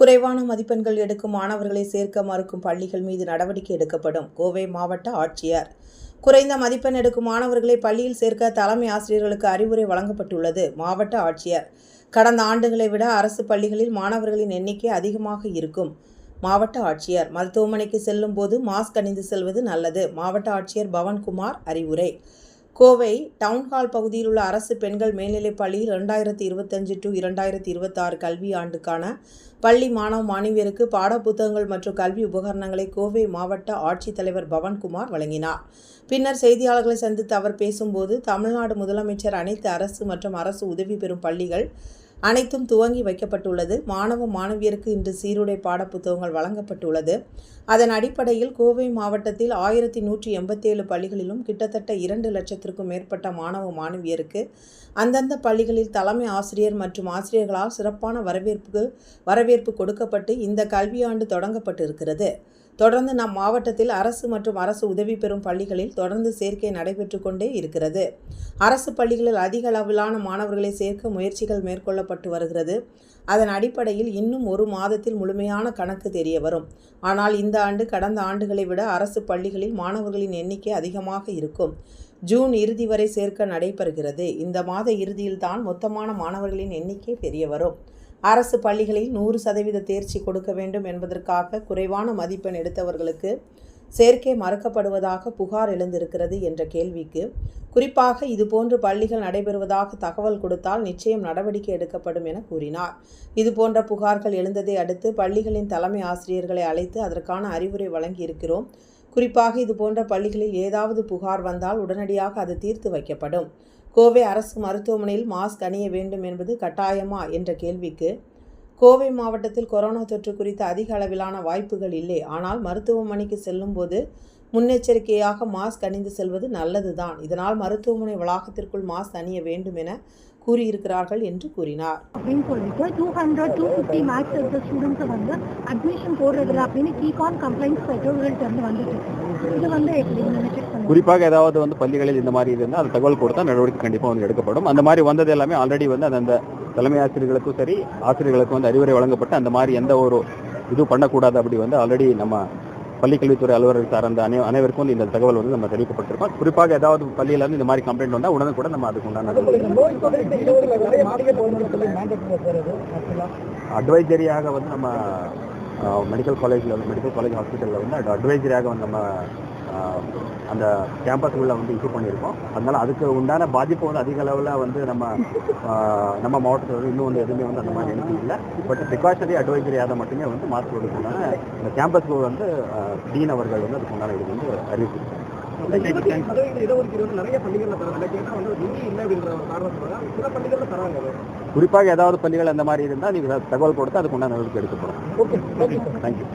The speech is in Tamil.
குறைவான மதிப்பெண்கள் எடுக்கும் மாணவர்களை சேர்க்க மறுக்கும் பள்ளிகள் மீது நடவடிக்கை எடுக்கப்படும். கோவை மாவட்ட ஆட்சியர். குறைந்த மதிப்பெண் எடுக்கும் மாணவர்களை பள்ளியில் சேர்க்க தலைமை ஆசிரியர்களுக்கு அறிவுரை வழங்கப்பட்டுள்ளது. மாவட்ட ஆட்சியர். கடந்த ஆண்டுகளை விட அரசு பள்ளிகளில் மாணவர்களின் எண்ணிக்கை அதிகமாக இருக்கும். மாவட்ட ஆட்சியர். மருத்துவமனைக்கு செல்லும் போது மாஸ்க் அணிந்து செல்வது நல்லது. மாவட்ட ஆட்சியர் பவன்குமார் அறிவுரை. கோவை டவுன்ஹால் பகுதியில் உள்ள அரசு பெண்கள் மேல்நிலைப் பள்ளியில் இரண்டாயிரத்தி இருபத்தஞ்சு டு இரண்டாயிரத்தி இருபத்தாறு கல்வி ஆண்டுக்கான பள்ளி மாணவ மாணவியருக்கு பாடப்புத்தகங்கள் மற்றும் கல்வி உபகரணங்களை கோவை மாவட்ட ஆட்சித்தலைவர் பவன்குமார் வழங்கினார். பின்னர் செய்தியாளர்களை சந்தித்து அவர் பேசும்போது தமிழ்நாடு முதலமைச்சர் அனைத்து அரசு மற்றும் அரசு உதவி பெறும் பள்ளிகள் அனைத்தும் துவங்கி வைக்கப்பட்டுள்ளது. மாணவ மாணவியருக்கு இன்று சீருடை பாடப்புத்தகங்கள் வழங்கப்பட்டுள்ளது. அதன் அடிப்படையில் கோவை மாவட்டத்தில் ஆயிரத்தி நூற்றி எண்பத்தேழு பள்ளிகளிலும் கிட்டத்தட்ட இரண்டு லட்சத்திற்கும் மேற்பட்ட மாணவ மாணவியருக்கு அந்தந்த பள்ளிகளில் தலைமை ஆசிரியர் மற்றும் ஆசிரியர்களால் சிறப்பான வரவேற்பு வரவேற்பு கொடுக்கப்பட்டு இந்த கல்வியாண்டு தொடங்கப்பட்டிருக்கிறது. தொடர்ந்து நம் மாவட்டத்தில் அரசு மற்றும் அரசு உதவி பெறும் பள்ளிகளில் தொடர்ந்து சேர்க்கை நடைபெற்று கொண்டே இருக்கிறது. அரசு பள்ளிகளில் அதிக அளவிலான மாணவர்களை சேர்க்க முயற்சிகள் மேற்கொள்ளப்பட்டு வருகிறது. அதன் அடிப்படையில் இன்னும் ஒரு மாதத்தில் முழுமையான கணக்கு தெரிய வரும். ஆனால் இந்த ஆண்டு கடந்த ஆண்டுகளை விட அரசு பள்ளிகளில் மாணவர்களின் எண்ணிக்கை அதிகமாக இருக்கும். ஜூன் இறுதி வரை சேர்க்க நடைபெறுகிறது. இந்த மாத இறுதியில்தான் மொத்தமான மாணவர்களின் எண்ணிக்கை தெரிய வரும். அரசு பள்ளிகளில் நூறு சதவீத தேர்ச்சி கொடுக்க வேண்டும் என்பதற்காக குறைவான மதிப்பெண் எடுத்தவர்களுக்கு சேர்க்கை மறுக்கப்படுவதாக புகார் எழுந்திருக்கிறது என்ற கேள்விக்கு குறிப்பாக இதுபோன்று பள்ளிகள் நடைபெறுவதாக தகவல் கொடுத்தால் நிச்சயம் நடவடிக்கை எடுக்கப்படும் என கூறினார். இதுபோன்ற புகார்கள் எழுந்ததை அடுத்து பள்ளிகளின் தலைமை ஆசிரியர்களை அழைத்து அதற்கான அறிவுரை வழங்கியிருக்கிறோம். குறிப்பாக இதுபோன்ற பள்ளிகளில் ஏதாவது புகார் வந்தால் உடனடியாக அது தீர்த்து வைக்கப்படும். கோவை அரசு மருத்துவமனையில் மாஸ்க் அணிய வேண்டும் என்பது கட்டாயமா என்ற கேள்விக்கு கோவை மாவட்டத்தில் கொரோனா தொற்று குறித்த அதிக அளவிலான வாய்ப்புகள் இல்லை. ஆனால் மருத்துவமனைக்கு செல்லும்போது முன்னெச்சரிக்கையாக மாஸ்க் அணிந்து செல்வது நல்லதுதான். இதனால் மருத்துவமனை வளாகத்திற்குள் மாஸ்க் அணிய வேண்டும் என கூறியிருக்கிறார்கள் என்று கூறினார். அப்படின்னு சொல்லிட்டு two hundred two fifty marks எடுத்த ஸ்டூடெண்ட்ஸை வந்து அட்மிஷன் போடுறதில்ல அப்படின்னு கீகான் கம்ப்ளைண்ட்ஸ் பெற்றோர்கள்ட்ட இருந்து வந்துட்டு. இது வந்து குறிப்பாக ஏதாவது வந்து பள்ளிகளில் இந்த மாதிரி இருந்தால் அது தகவல் கொடுத்தா நடவடிக்கை கண்டிப்பாக வந்து எடுக்கப்படும். அந்த மாதிரி வந்தது எல்லாமே ஆல்ரெடி வந்து அந்த தலைமை ஆசிரியர்களுக்கும் சரி ஆசிரியர்களுக்கும் வந்து அறிவுரை வழங்கப்பட்டு அந்த மாதிரி எந்த ஒரு இது பண்ணக்கூடாது அப்படி வந்து ஆல்ரெடி நம்ம பள்ளிக்கல்வித்துறை அலுவலர்கள் சார்ந்த அனை அனைவருக்கும் வந்து இந்த தகவல் வந்து நம்ம தெரிவிக்கப்பட்டிருக்கோம். குறிப்பாக ஏதாவது பள்ளியில இருந்து இந்த மாதிரி கம்ப்ளைண்ட் வந்தால் உடனே கூட நம்ம அதுக்கு உண்டான அட்வைசரியாக வந்து நம்ம மெடிக்கல் காலேஜில் வந்து மெடிக்கல் காலேஜ் ஹாஸ்பிட்டலில் வந்து அட்வைசரியாக வந்து நம்ம அந்த கேம்பஸ்குள்ளே வந்து இஷ்யூ பண்ணியிருக்கோம். அதனால அதுக்கு உண்டான பாதிப்பு வந்து அதிக அளவில் வந்து நம்ம நம்ம மாவட்டத்தில் வந்து இன்னும் வந்து எதுவுமே வந்து அந்த மாதிரி எனக்கு இல்லை. பட் ப்ரிகாஷனரி அட்வைசரியாக மட்டுமே வந்து மாஸ்க் கொடுக்குறாங்க இந்த கேம்பஸ்க்கு வந்து டீன் அவர்கள் வந்து அதுக்கு உண்டான இது வந்து அறிவிச்சிருக்காங்க. குறிப்பாக ஏதாவது பள்ளிகள் அந்த மாதிரி இருந்தால் நீங்கள் தகவல் கொடுத்து அதுக்கு உண்டான நடவடிக்கை எடுக்கப்படும் தேங்க்யூ